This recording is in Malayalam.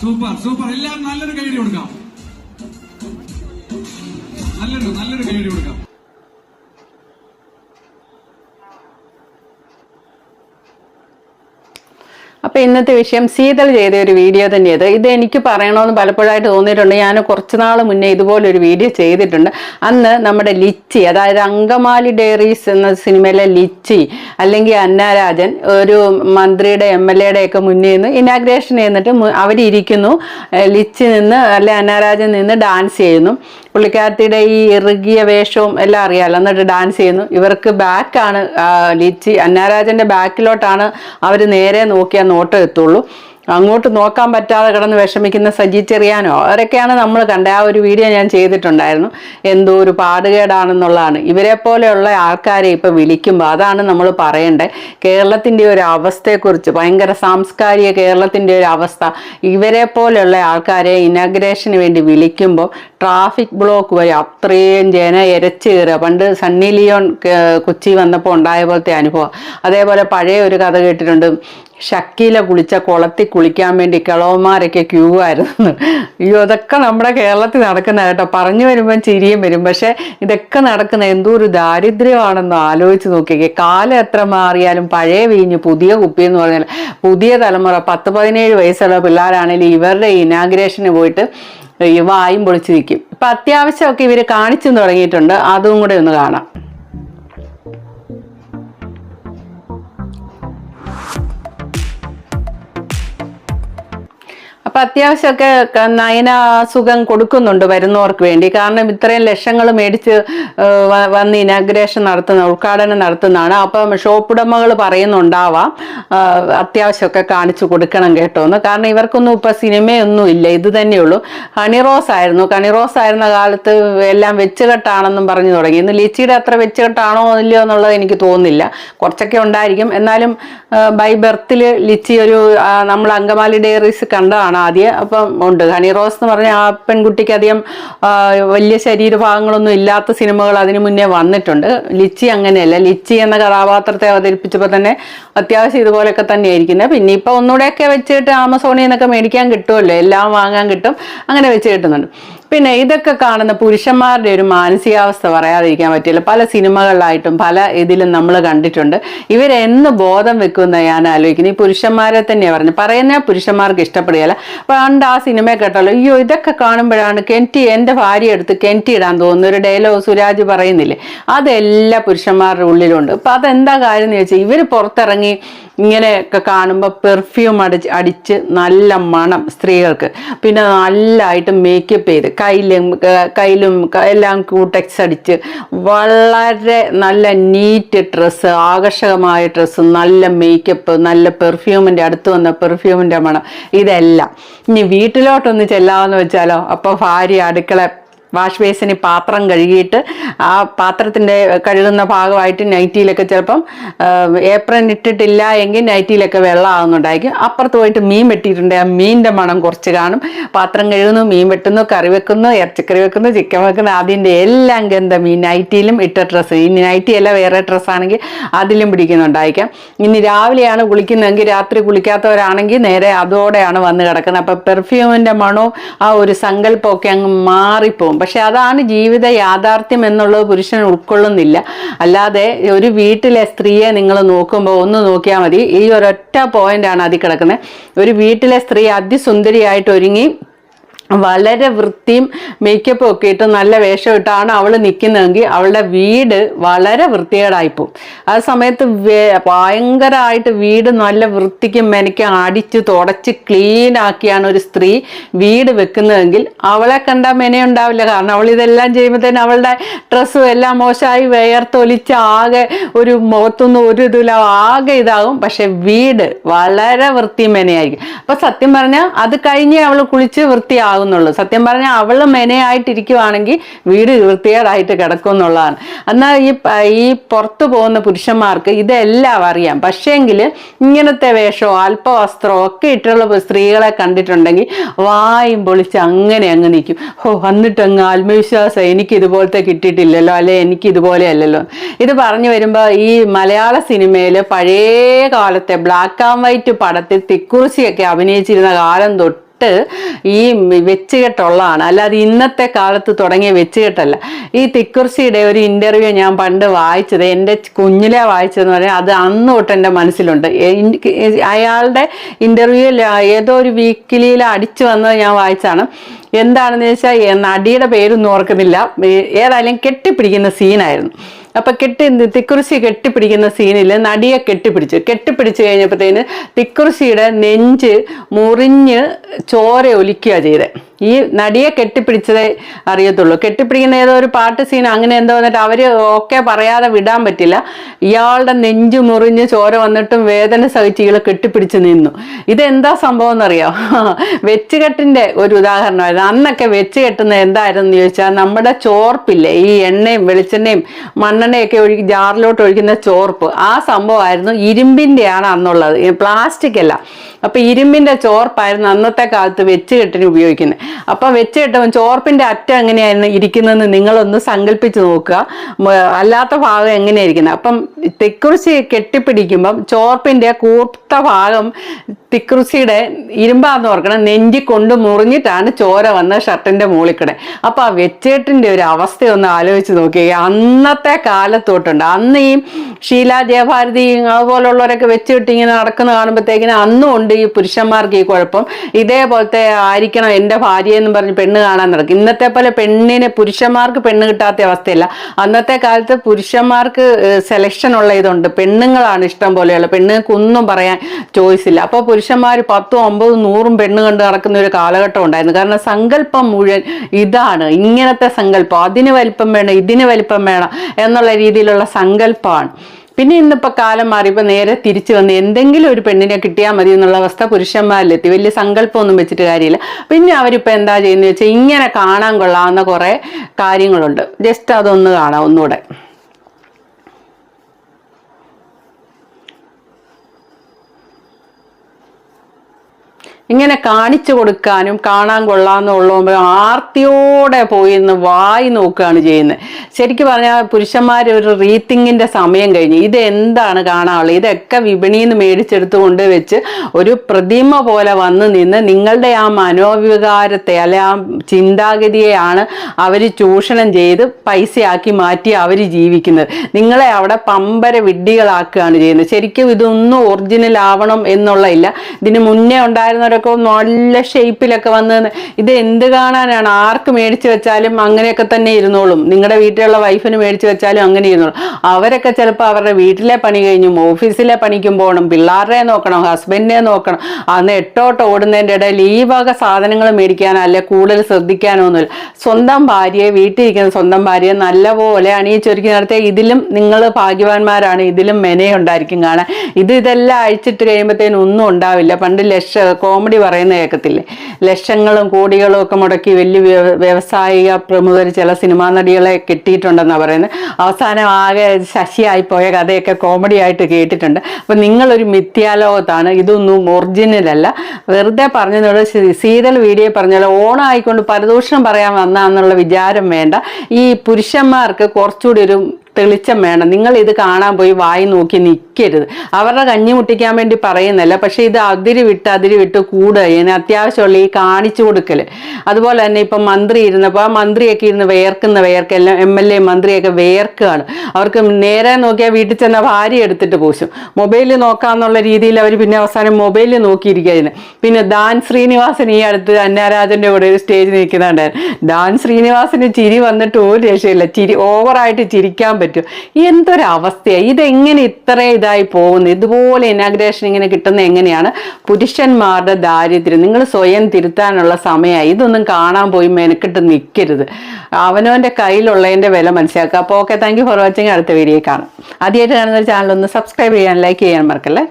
Super super. എല്ലാം നല്ലൊരു കൈഡി കൊടുക്കാം. നല്ലൊരു നല്ലൊരു കൈഡി കൊടുക്കാം. അപ്പൊ ഇന്നത്തെ വിഷയം ശീതൾ ചെയ്ത ഒരു വീഡിയോ തന്നെയത് ഇത് എനിക്ക് പറയണമെന്ന് പലപ്പോഴായിട്ട് തോന്നിയിട്ടുണ്ട്. ഞാൻ കുറച്ച് നാൾ മുന്നേ ഇതുപോലൊരു വീഡിയോ ചെയ്തിട്ടുണ്ട്. അന്ന് നമ്മുടെ ലിച്ചി അതായത് അങ്കമാലി ഡയറീസ് എന്ന സിനിമയിലെ ലിച്ചി അല്ലെങ്കിൽ അന്നാരാജൻ ഒരു മന്ത്രിയുടെ എം എൽ എയുടെ ഒക്കെ മുന്നിൽ നിന്ന് ഇനാഗ്രേഷൻ ചെയ്യുന്നിട്ട് അവരിയ്ക്കുന്നു ലിച്ചി നിന്ന് അല്ലെ അന്നാരാജൻ നിന്ന് ഡാൻസ് ചെയ്യുന്നു. പുള്ളിക്കാരത്തിയുടെ ഈ ഇറുകിയ വേഷവും എല്ലാം അറിയാമല്ലോ എന്നിട്ട് ഡാൻസ് ചെയ്യുന്നു. ഇവർക്ക് ബാക്കാണ് ലിച്ചി. അന്നാരാജന്റെ ബാക്കിലോട്ടാണ് അവർ നേരെ നോക്കിയാൽ നോട്ടം എത്തുള്ളൂ. അങ്ങോട്ട് നോക്കാൻ പറ്റാതെ കിടന്ന് വിഷമിക്കുന്ന സജി ചെറിയാനോ അവരൊക്കെയാണ് നമ്മൾ കണ്ട ആ ഒരു വീഡിയോ ഞാൻ ചെയ്തിട്ടുണ്ടായിരുന്നു. എന്തോ ഒരു പാടുകേടാണെന്നുള്ളതാണ്. ഇവരെ പോലെയുള്ള ആൾക്കാരെ ഇപ്പം വിളിക്കുമ്പോൾ അതാണ് നമ്മൾ പറയേണ്ടത്. കേരളത്തിന്റെ ഒരു അവസ്ഥയെക്കുറിച്ച് ഭയങ്കര സാംസ്കാരിക കേരളത്തിന്റെ ഒരു അവസ്ഥ. ഇവരെ പോലെയുള്ള ആൾക്കാരെ ഇനാഗ്രേഷന് വേണ്ടി വിളിക്കുമ്പോൾ ട്രാഫിക് ബ്ലോക്ക് വരെ അത്രയും ജന ഇരച്ചു കയറുക. പണ്ട് സണ്ണി ലിയോൺ കൊച്ചി വന്നപ്പോൾ ഉണ്ടായ പോലത്തെ അനുഭവം. അതേപോലെ പഴയ ഒരു കഥ കേട്ടിട്ടുണ്ട്. ഷക്കീല കുളിച്ച കുളത്തിൽ കുളിക്കാൻ വേണ്ടി കിളവന്മാരൊക്കെ ക്യൂ ആയിരുന്നു അയ്യോ അതൊക്കെ നമ്മുടെ കേരളത്തിൽ നടക്കുന്ന കേട്ടോ. പറഞ്ഞു വരുമ്പം ചിരിയും വരും. പക്ഷെ ഇതൊക്കെ നടക്കുന്ന എന്തോ ഒരു ദാരിദ്ര്യമാണെന്ന് ആലോചിച്ച് നോക്കിയേ കാലം എത്ര മാറിയാലും പഴയ വീഞ്ഞ് പുതിയ കുപ്പി എന്ന് പറഞ്ഞാൽ പുതിയ തലമുറ പത്ത് പതിനേഴ് വയസ്സുള്ള പിള്ളേരാണെങ്കിലും ഇവരുടെ ഇനാഗ്രേഷന് പോയിട്ട് വായും പൊളിച്ചിരിക്കും. ഇപ്പം അത്യാവശ്യമൊക്കെ ഇവർ കാണിച്ചു തുടങ്ങിയിട്ടുണ്ട്. അതും കൂടെ ഒന്ന് കാണാം. അപ്പൊ അത്യാവശ്യമൊക്കെ നയന സുഖം കൊടുക്കുന്നുണ്ട് വരുന്നവർക്ക് വേണ്ടി. കാരണം ഇത്രയും ലക്ഷങ്ങൾ മേടിച്ച് വന്ന് ഇനാഗ്രേഷൻ നടത്തുന്ന ഉദ്ഘാടനം നടത്തുന്നതാണ്. അപ്പം ഷോപ്പ് ഉടമകൾ പറയുന്നുണ്ടാവാം അത്യാവശ്യമൊക്കെ കാണിച്ചു കൊടുക്കണം കേട്ടോ എന്ന് കാരണം ഇവർക്കൊന്നും ഇപ്പൊ സിനിമയൊന്നും ഇല്ല ഇത് തന്നെയുള്ളൂ ഹണിറോസ് ആയിരുന്നു. കണിറോസ് ആയിരുന്ന കാലത്ത് എല്ലാം വെച്ചുകെട്ടാണെന്നും പറഞ്ഞു തുടങ്ങി. ഇന്ന് ലിച്ചിയുടെ അത്ര വെച്ചുകെട്ടാണോ ഇല്ലയോ എന്നുള്ളത് എനിക്ക് തോന്നുന്നില്ല. കുറച്ചൊക്കെ ഉണ്ടായിരിക്കും. എന്നാലും ബൈ ബർത്തിൽ ലിച്ചി ഒരു നമ്മൾ അങ്കമാലി ഡയറീസ് കണ്ടതാണ് ആദ്യം അപ്പം ഉണ്ട്. ഹണി റോസ് എന്ന് പറഞ്ഞ ആ പെൺകുട്ടിക്ക് അധികം വലിയ ശരീരഭാഗങ്ങളൊന്നും ഇല്ലാത്ത സിനിമകൾ അതിനു മുന്നേ വന്നിട്ടുണ്ട്. ലിച്ചി അങ്ങനെയല്ല. ലിച്ചി എന്ന കഥാപാത്രത്തെ അവതരിപ്പിച്ചപ്പോൾ തന്നെ അത്യാവശ്യം ഇതുപോലെയൊക്കെ തന്നെയായിരിക്കുന്നത് പിന്നെ ഇപ്പം ഒന്നുകൂടെയൊക്കെ വെച്ചിട്ട് ആമസോണിൽ നിന്നൊക്കെ മേടിക്കാൻ കിട്ടുമല്ലോ എല്ലാം വാങ്ങാൻ കിട്ടും. അങ്ങനെ വെച്ച് കിട്ടുന്നുണ്ട്. പിന്നെ ഇതൊക്കെ കാണുന്ന പുരുഷന്മാരുടെ ഒരു മാനസികാവസ്ഥ പറയാതിരിക്കാൻ പറ്റില്ല. പല സിനിമകളിലായിട്ടും പല ഇതിലും നമ്മൾ കണ്ടിട്ടുണ്ട്. ഇവരെന്ന് ബോധം വെക്കുന്ന ഞാൻ ആലോചിക്കുന്നത് ഈ പുരുഷന്മാരെ തന്നെയാണ് പറഞ്ഞു പറയുന്ന പുരുഷന്മാർക്ക് ഇഷ്ടപ്പെടുകയില്ല. പണ്ട് ആ സിനിമ കേട്ടല്ലോ അയ്യോ ഇതൊക്കെ കാണുമ്പോഴാണ് കെന്റി എന്റെ ഭാര്യ എടുത്ത് കെന്റി ഇടാൻ തോന്നുന്നു ഒരു ഡയലോഗ് സുരാജ് പറയുന്നില്ലേ? അതെല്ലാ പുരുഷന്മാരുടെ ഉള്ളിലുണ്ട്. അപ്പം അതെന്താ കാര്യം എന്ന് ചോദിച്ചാൽ ഇവർ പുറത്തിറങ്ങി ഇങ്ങനെയൊക്കെ കാണുമ്പോൾ പെർഫ്യൂം അടിച്ച് അടിച്ച് നല്ല മണം സ്ത്രീകൾക്ക്. പിന്നെ നല്ലതായിട്ട് മേക്കപ്പ് ചെയ്ത് കയ്യിലും കയ്യിലും എല്ലാം കൂട്ടക്സ് അടിച്ച് വളരെ നല്ല നീറ്റ് ഡ്രസ്സ് ആകർഷകമായ ഡ്രസ്സ് നല്ല മേക്കപ്പ് നല്ല പെർഫ്യൂമിന്റെ അടുത്ത് വന്ന പെർഫ്യൂമിന്റെ മണം. ഇതെല്ലാം. ഇനി വീട്ടിലോട്ടൊന്ന് ചെല്ലാമെന്ന് വെച്ചാലോ? അപ്പോൾ ഭാര്യ അടുക്കള വാഷ് ബേസിന് പാത്രം കഴുകിയിട്ട് ആ പാത്രത്തിന്റെ കഴുകുന്ന ഭാഗമായിട്ട് നൈറ്റിയിലൊക്കെ ചിലപ്പം ഏപ്രൻ ഇട്ടിട്ടില്ല എങ്കിൽ നൈറ്റിയിലൊക്കെ വെള്ളം ആകുന്നുണ്ടായിരിക്കും അപ്പുറത്ത് പോയിട്ട് മീൻ വെട്ടിയിട്ടുണ്ട്. ആ മീനിന്റെ മണം കുറച്ച് കാണും. പാത്രം കഴുകുന്നു മീൻ വെട്ടുന്നു കറി വെക്കുന്നു ഇറച്ചിക്കറി വെക്കുന്നു ചിക്കൻ വെക്കുന്നു. അതിന്റെ എല്ലാം ഗന്ധം ഈ നൈറ്റിയിലും ഇട്ട ഡ്രസ്സ്. ഇനി നൈറ്റി അല്ല വേറെ ഡ്രസ്സാണെങ്കിൽ അതിലും പിടിക്കുന്നുണ്ടായിരിക്കാം. ഇനി രാവിലെയാണ് കുളിക്കുന്നതെങ്കിൽ രാത്രി കുളിക്കാത്തവരാണെങ്കിൽ നേരെ അതോടെയാണ് വന്ന് കിടക്കുന്നത്. അപ്പം പെർഫ്യൂമിന്റെ മണവും ആ ഒരു സങ്കല്പമൊക്കെ അങ്ങ് മാറിപ്പോവും പക്ഷെ അതാണ് ജീവിത യാഥാർത്ഥ്യം എന്നുള്ളത് പുരുഷൻ ഉൾക്കൊള്ളുന്നില്ല. അല്ലാതെ ഒരു വീട്ടിലെ സ്ത്രീയെ നിങ്ങൾ നോക്കുമ്പോൾ ഒന്ന് നോക്കിയാൽ മതി. ഈ ഒരൊറ്റ പോയിന്റാണ് അതിൽ കിടക്കുന്നത്. ഒരു വീട്ടിലെ സ്ത്രീ അതിസുന്ദരിയായിട്ട് ഒരുങ്ങി വളരെ വൃത്തിയും മേക്കപ്പ് ഒക്കെ ഇട്ട് നല്ല വേഷം ഇട്ടാണ് അവൾ നിൽക്കുന്നതെങ്കിൽ അവളുടെ വീട് വളരെ വൃത്തികേടായിപ്പോവും. ആ സമയത്ത് ഭയങ്കരമായിട്ട് വീട് നല്ല വൃത്തിക്കും മെനക്കും അടിച്ച് തുടച്ച് ക്ലീൻ ആക്കിയാണ് ഒരു സ്ത്രീ വീട് വെക്കുന്നതെങ്കിൽ അവളെ കണ്ടാൽ മെനയുണ്ടാവില്ല. കാരണം അവൾ ഇതെല്ലാം ചെയ്യുമ്പോൾ തന്നെ അവളുടെ ഡ്രസ്സും എല്ലാം മോശമായി വേർത്തൊലിച്ച് ആകെ ഒരു മുഖത്തൊന്നും ഒരു ഇതില്ല ആകെ ഇതാകും. പക്ഷെ വീട് വളരെ വൃത്തി മെനയായിരിക്കും. അപ്പൊ സത്യം പറഞ്ഞാൽ അത് കഴിഞ്ഞേ അവൾ കുളിച്ച് വൃത്തിയാകുന്നുള്ളൂ സത്യം പറഞ്ഞാൽ അവൾ മെനയായിട്ടിരിക്കുവാണെങ്കിൽ വീട് വൃത്തികേടായിട്ട് കിടക്കും എന്നുള്ളതാണ് എന്നാൽ ഈ ഈ പുറത്തു പോകുന്ന പുരുഷന്മാർക്ക് ഇതെല്ലാം അറിയാം. പക്ഷേങ്കിൽ ഇങ്ങനത്തെ വേഷമോ അല്പവസ്ത്രമോ ഒക്കെ ഇട്ടുള്ള സ്ത്രീകളെ കണ്ടിട്ടുണ്ടെങ്കിൽ വായും പൊളിച്ച് അങ്ങനെ അങ്ങ് നിൽക്കും ഓ വന്നിട്ടങ്ങ് ആത്മവിശ്വാസം എനിക്ക് ഇതുപോലത്തെ കിട്ടിയിട്ടില്ലല്ലോ അല്ലെ എനിക്ക് ഇതുപോലെ അല്ലല്ലോ ഇത് പറഞ്ഞു വരുമ്പോൾ ഈ മലയാള സിനിമയിൽ പഴയ കാലത്തെ ബ്ലാക്ക് ആൻഡ് വൈറ്റ് പടത്തിൽ തിക്കുറിശിയൊക്കെ അഭിനയിച്ചിരുന്ന കാലം തൊട്ട് തൊട്ട് ഈ വെച്ചുകെട്ടുള്ളതാണ്. അല്ലാതെ ഇന്നത്തെ കാലത്ത് തുടങ്ങിയ വെച്ചുകെട്ടല്ല. ഈ തിക്കുർസിയുടെ ഒരു ഇന്റർവ്യൂ ഞാൻ പണ്ട് വായിച്ചത് എന്റെ കുഞ്ഞിലെ വായിച്ചതെന്ന് പറഞ്ഞാൽ അത് അന്ന് തൊട്ട് എന്റെ മനസ്സിലുണ്ട്. അയാളുടെ ഇന്റർവ്യൂവിൽ ഏതോ ഒരു വീക്കിലിയിൽ അടിച്ചു വന്നത് ഞാൻ വായിച്ചാണ് എന്താണെന്ന് വെച്ചാൽ നടിയുടെ പേരൊന്നും ഓർക്കുന്നില്ല. ഏതായാലും കെട്ടിപ്പിടിക്കുന്ന സീനായിരുന്നു അപ്പൊ കെട്ടി തിക്കുറിശി കെട്ടിപ്പിടിക്കുന്ന സീനിൽ നടിയെ കെട്ടിപ്പിടിച്ചു. കെട്ടിപ്പിടിച്ചു കഴിഞ്ഞപ്പോഴത്തേന് തിക്കുറിശിയുടെ നെഞ്ച് മുറിഞ്ഞ് ചോര ഒലിക്കുക ചെയ്തത് ഈ നടിയെ കെട്ടിപ്പിടിച്ചതേ അറിയത്തുള്ളൂ. കെട്ടിപ്പിടിക്കുന്ന ഏതോ ഒരു പാട്ട് സീൻ അങ്ങനെ എന്തോ വന്നിട്ട് അവർ ഒക്കെ പറയാതെ വിടാൻ പറ്റില്ല. ഇയാളുടെ നെഞ്ചു മുറിഞ്ഞ് ചോര വന്നിട്ടും വേദന സഹിച്ച് ഇയാളെ കെട്ടിപ്പിടിച്ച് നിന്നു. ഇതെന്താ സംഭവം എന്നറിയോ? വെച്ചുകെട്ടിന്റെ ഒരു ഉദാഹരണമായിരുന്നു. അന്നൊക്കെ വെച്ച് കെട്ടുന്നത് എന്തായിരുന്നു എന്ന് ചോദിച്ചാൽ നമ്മുടെ ചോർപ്പില്ലേ? ഈ എണ്ണയും വെളിച്ചെണ്ണയും മണ്ണെണ്ണയൊക്കെ ഒഴുകി ജാറിലോട്ട് ഒഴിക്കുന്ന ചോർപ്പ്. ആ സംഭവമായിരുന്നു ഇരുമ്പിന്റെയാണ് അന്നുള്ളത്. പ്ലാസ്റ്റിക് അല്ല. അപ്പം ഇരുമ്പിന്റെ ചോർപ്പായിരുന്നു അന്നത്തെ കാലത്ത് വെച്ചുകെട്ടിന് ഉപയോഗിക്കുന്നത്. അപ്പൊ വെച്ചിട്ടവൻ ചോർപ്പിന്റെ അറ്റം എങ്ങനെയായിരുന്നു ഇരിക്കുന്നതെന്ന് നിങ്ങളൊന്ന് സങ്കല്പിച്ച് നോക്കുക. അല്ലാത്ത ഭാഗം എങ്ങനെയായിരിക്കുന്നത്? അപ്പം തിക്കുറിശി കെട്ടിപ്പിടിക്കുമ്പം ചോർപ്പിന്റെ കൂർത്ത ഭാഗം തിക്കുറിശിയുടെ ഇരുമ്പാന്ന് ഓർക്കണം. നെഞ്ചി കൊണ്ട് മുറിഞ്ഞിട്ടാണ് ചോര വന്ന ഷർട്ടിന്റെ മുകളിൽ അപ്പൊ ആ വെച്ചേട്ടിന്റെ ഒരു അവസ്ഥ ഒന്ന് ആലോചിച്ച് നോക്കി അന്നത്തെ കാലത്തോട്ടുണ്ട്. അന്ന് ഈ ഷീല ജയഭാരതി അതുപോലുള്ളവരൊക്കെ വെച്ചിട്ട് ഇങ്ങനെ നടക്കുന്ന കാണുമ്പോഴത്തേക്കിന് അന്നും ഉണ്ട് ഈ പുരുഷന്മാർക്ക് ഈ കുഴപ്പം. ഇതേപോലത്തെ ആയിരിക്കണം എന്റെ ഭാര്യ എന്ന് പറഞ്ഞ് പെണ്ണ് കാണാൻ നടക്കും. ഇന്നത്തെ പോലെ പെണ്ണിന് പുരുഷന്മാർക്ക് പെണ്ണ് കിട്ടാത്ത അവസ്ഥയല്ല. അന്നത്തെ കാലത്ത് പുരുഷന്മാർക്ക് സെലക്ഷൻ ഉള്ള ഇതുണ്ട്. പെണ്ണുങ്ങളാണ് ഇഷ്ടം പോലെയുള്ള പെണ്ണുങ്ങൾക്ക് ഒന്നും പറയാൻ ചോയ്സ് ഇല്ല. അപ്പോൾ പുരുഷന്മാർ പത്തും ഒമ്പതും നൂറും പെണ്ണ് കണ്ട് നടക്കുന്ന ഒരു കാലഘട്ടം ഉണ്ടായിരുന്നു. കാരണം സങ്കല്പം മുഴുവൻ ഇതാണ്. ഇങ്ങനത്തെ സങ്കല്പം. അതിന് വലിപ്പം വേണം ഇതിന് വലിപ്പം വേണം എന്നുള്ള രീതിയിലുള്ള സങ്കല്പമാണ് പിന്നെ ഇന്നിപ്പോൾ കാലം മാറിയപ്പോൾ നേരെ തിരിച്ചു വന്ന് എന്തെങ്കിലും ഒരു പെണ്ണിനെ കിട്ടിയാൽ മതി എന്നുള്ള അവസ്ഥ പുരുഷന്മാരിലെത്തി വലിയ സങ്കല്പമൊന്നും വെച്ചിട്ട് കാര്യമില്ല. പിന്നെ അവരിപ്പോൾ എന്താ ചെയ്യുന്നത് വെച്ചാൽ ഇങ്ങനെ കാണാൻ കൊള്ളാവുന്ന കുറേ കാര്യങ്ങളുണ്ട്. ജസ്റ്റ് അതൊന്ന് കാണാം ഒന്നുകൂടെ ഇങ്ങനെ കാണിച്ചു കൊടുക്കാനും കാണാൻ കൊള്ളാമെന്നുള്ള ആർത്തിയോടെ പോയി ഇന്ന് വായി നോക്കുകയാണ് ചെയ്യുന്നത്. ശരിക്കും പറഞ്ഞാൽ പുരുഷന്മാർ ഒരു റീത്തിങ്ങിന്റെ സമയം കഴിഞ്ഞു. ഇത് എന്താണ് കാണാനുള്ളത്? ഇതൊക്കെ വിപണിയിൽ നിന്ന് മേടിച്ചെടുത്ത് കൊണ്ട് വെച്ച് ഒരു പ്രതിമ പോലെ വന്ന് നിന്ന് നിങ്ങളുടെ ആ മനോവികാരത്തെ അല്ലെ ആ ചിന്താഗതിയെയാണ് അവർ ചൂഷണം ചെയ്ത് പൈസയാക്കി മാറ്റി അവർ ജീവിക്കുന്നത്. നിങ്ങളെ അവിടെ പമ്പര വിഡ്ഢികളാക്കുകയാണ് ചെയ്യുന്നത്. ശരിക്കും ഇതൊന്നും ഒറിജിനൽ ആവണം എന്നുള്ളതില്ല ഇതിന് മുന്നേ ഉണ്ടായിരുന്നവരൊക്കെ നല്ല ഷേപ്പിലൊക്കെ വന്ന് ഇത് എന്ത് കാണാനാണ്? ആർക്ക് മേടിച്ചു വെച്ചാലും അങ്ങനെയൊക്കെ തന്നെ ഇരുന്നോളും. നിങ്ങളുടെ വീട്ടിലുള്ള വൈഫിന് മേടിച്ചു വെച്ചാലും അങ്ങനെ ഇരുന്നോളും. അവരൊക്കെ ചിലപ്പോൾ അവരുടെ വീട്ടിലെ പണി കഴിഞ്ഞും ഓഫീസിലെ പണിക്കും പോകണം പിള്ളേരെ നോക്കണം ഹസ്ബൻഡിനെ നോക്കണം. അന്ന് എട്ടോട്ട് ഓടുന്നതിന്റെ ഇടയിൽ ഈ വക സാധനങ്ങൾ മേടിക്കാനോ അല്ലെ കൂടുതൽ ശ്രദ്ധിക്കാനോ ഒന്നുമില്ല സ്വന്തം ഭാര്യയെ വീട്ടിലിരിക്കുന്ന സ്വന്തം ഭാര്യയെ നല്ലപോലെ അണിയിച്ചൊരുക്കി നടത്തിയ ഇതിലും നിങ്ങൾ ഭാഗ്യവാന്മാരാണ്. ഇതിലും മെനയുണ്ടായിരിക്കും കാണാൻ. ഇത് ഇതെല്ലാം അഴിച്ചിട്ട് കഴിയുമ്പോഴത്തേനും ഒന്നും ഉണ്ടാവില്ല. പണ്ട് ലക്ഷ കോമഡി പറയുന്ന കേൾക്കത്തില്ലേ? ലക്ഷങ്ങളും കോടികളും ഒക്കെ മുടക്കി വലിയ വ്യവസായിക പ്രമുഖർ ചില സിനിമാ നടികളെ കിട്ടിയിട്ടുണ്ടെന്നാണ് പറയുന്നത്. അവസാനം ആകെ ശശിയായി പോയ കഥയൊക്കെ കോമഡി ആയിട്ട് കേട്ടിട്ടുണ്ട്. അപ്പം നിങ്ങളൊരു മിഥ്യാലോകത്താണ്. ഇതൊന്നും ഒറിജിനലല്ല വെറുതെ പറഞ്ഞതോട് സീരിയൽ വീഡിയോ പറഞ്ഞാൽ ഓണായിക്കൊണ്ട് പരദൂഷണം പറയാൻ വന്നാന്നുള്ള വിചാരം വേണ്ട. ഈ പുരുഷന്മാർക്ക് കുറച്ചുകൂടി ഒരു തെളിച്ചം വേണം. നിങ്ങൾ ഇത് കാണാൻ പോയി വായി നോക്കി. നിൽക്കരുത്. അവരുടെ കഞ്ഞി മുട്ടിക്കാൻ വേണ്ടി പറയുന്നല്ല. പക്ഷെ ഇത് അതിരി വിട്ട് അതിരി വിട്ട് കൂടുക. ഇനി അത്യാവശ്യമുള്ള ഈ കാണിച്ചു കൊടുക്കൽ അതുപോലെ തന്നെ ഇപ്പം മന്ത്രി ഇരുന്നപ്പോൾ ആ മന്ത്രിയൊക്കെ ഇരുന്ന് വേർക്കുന്ന വേർക്ക് എല്ലാം എം എൽ എ മന്ത്രിയൊക്കെ വേർക്കുകയാണ്. അവർക്ക് നേരെ നോക്കിയാൽ വീട്ടിൽ ചെന്ന ഭാര്യ എടുത്തിട്ട് പോശും. മൊബൈലിൽ നോക്കാമെന്നുള്ള രീതിയിൽ അവർ പിന്നെ അവസാനം മൊബൈലിൽ നോക്കിയിരിക്കുകയാണ് പിന്നെ ദാൻ ശ്രീനിവാസൻ ഈ അടുത്ത് അന്നാരാജന്റെ കൂടെ ഒരു സ്റ്റേജ് നിൽക്കുന്നുണ്ടായിരുന്നു. ദാൻ ശ്രീനിവാസന് ചിരി വന്നിട്ട് ഒരു രക്ഷയില്ല. ചിരി ഓവറായിട്ട് ചിരിക്കാൻ പറ്റും. എന്തൊരവസ്ഥയാണ് ഇതെങ്ങനെ ഇത്ര ഇതായി പോകുന്നത് ഇതുപോലെ ഇനാഗ്രേഷൻ ഇങ്ങനെ കിട്ടുന്ന എങ്ങനെയാണ്? പുരുഷന്മാരുടെ ദാരിദ്ര്യം. നിങ്ങൾ സ്വയം തിരുത്താനുള്ള സമയമായി. ഇതൊന്നും കാണാൻ പോയി മെനക്കിട്ട് നിൽക്കരുത് അവനവന്റെ കയ്യിലുള്ളതിന്റെ വില മനസ്സിലാക്കുക. അപ്പോൾ okay thank you for watching അടുത്ത വീഡിയോ കാണാം. ആദ്യമായിട്ട് കാണുന്ന ചാനൽ ഒന്ന് സബ്സ്ക്രൈബ് ചെയ്യാൻ ലൈക്ക് ചെയ്യാൻ മറക്കല്ലേ?